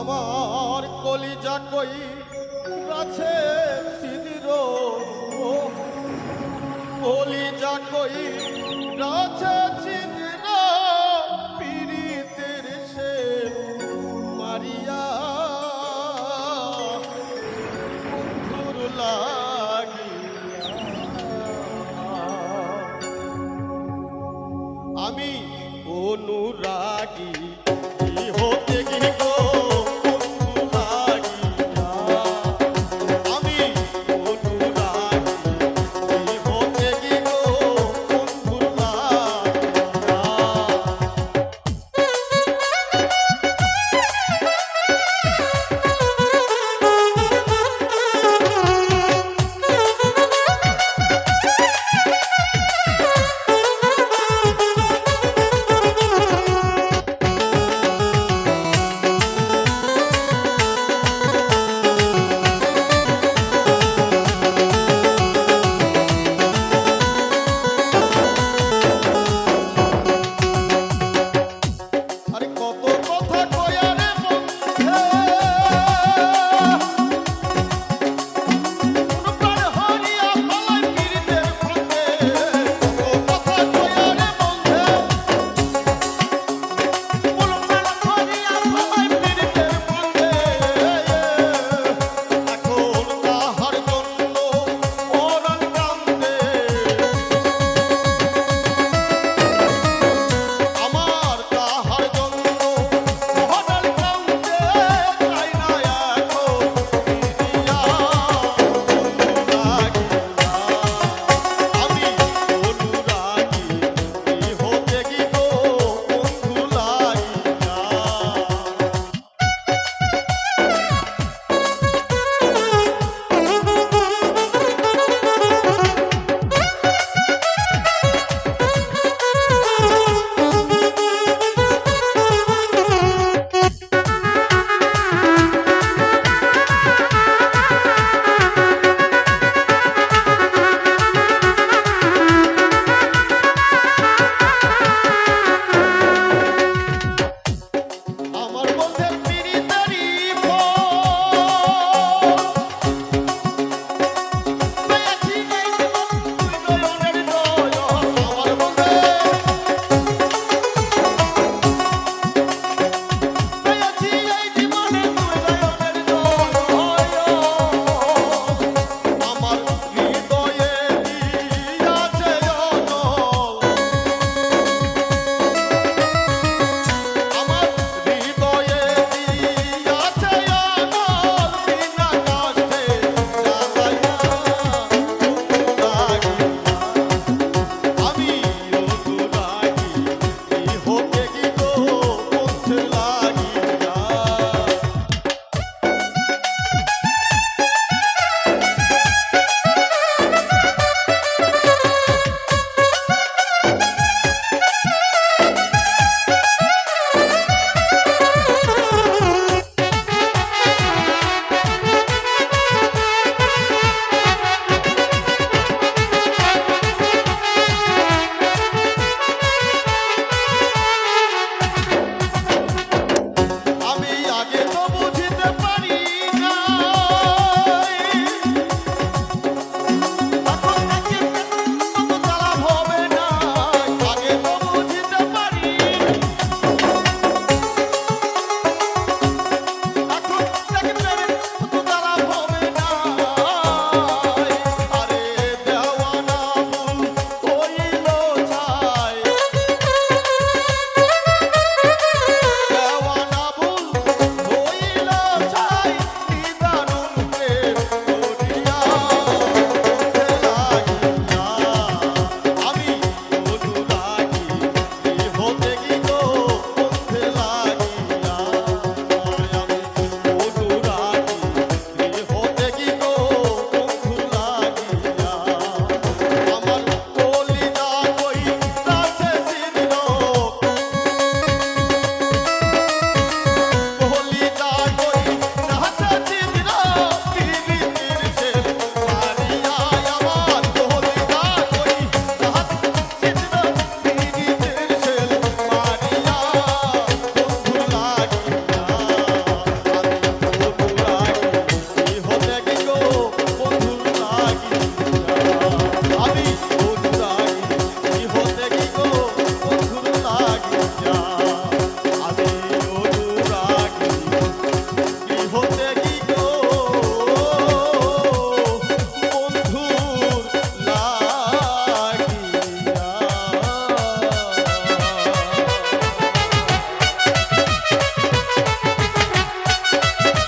আমার কলিজা কই? আছে সিদির কলিজা কই? আছে সিদির পীড়িতের সে মারিয়া। বন্ধুর আমি অনুরাগী হতে